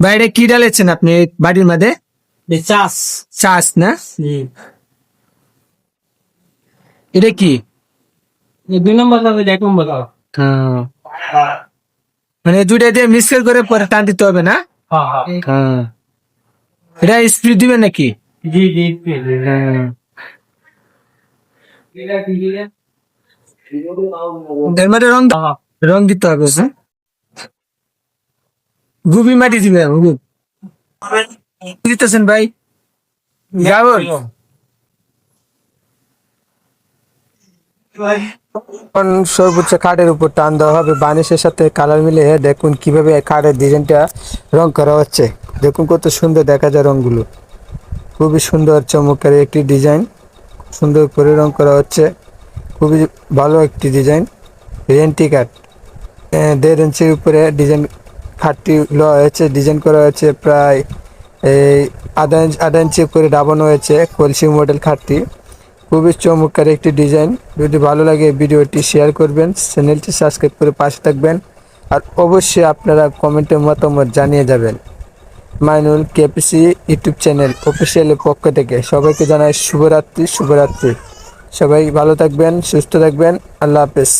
বাইরে কি ডালেছেন আপনি বাড়ির মধ্যে চাষ। চাষ না? এটা কি? দুই নম্বর এক নম্বর মানে দুইটা দিয়ে মিক্সচার করে পরে টান দিতে হবে না? হ্যাঁ হ্যাঁ। এটা স্পিড দিবে নাকি? জি মধ্যে রং হ্যাঁ। রং দিতে হবে হ্যাঁ? গুবি মাটি দিবে দিতেছেন ভাই। সর্বোচ্চ কাঠের উপর টান দেওয়া হবে। বানিশের সাথে কালার মিলে দেখুন কীভাবে কাঠের ডিজাইনটা রং করা হচ্ছে। দেখুন কত সুন্দর দেখা যায় রংগুলো। খুবই সুন্দর চমৎকার একটি ডিজাইন। সুন্দর করে রং করা হচ্ছে। খুবই ভালো একটি ডিজাইন। রেন্টি আহ, দেড় ইঞ্চির উপরে ডিজাইন খাটটি হয়েছে ডিজাইন করা হয়েছে প্রায় এই আধা ইঞ্চ, আধা ইঞ্চি করে ডাবানো হয়েছে কলসি মডেল খাটটি। খুবই চমৎকার একটি ডিজাইন যদি ভালো লাগে ভিডিওটি শেয়ার করবেন চ্যানেলটি সাবস্ক্রাইব করে পাশে থাকবেন, আর অবশ্যই আপনারা কমেন্টে মতামত জানিয়ে যাবেন। মাইনুল কেপিসি ইউটিউব চ্যানেল অফিসিয়ালের পক্ষ থেকে সবাইকে জানাই শুভরাত্রি শুভরাত্রি। সবাই ভালো থাকবেন, সুস্থ থাকবেন, আল্লাহ হাফেজ।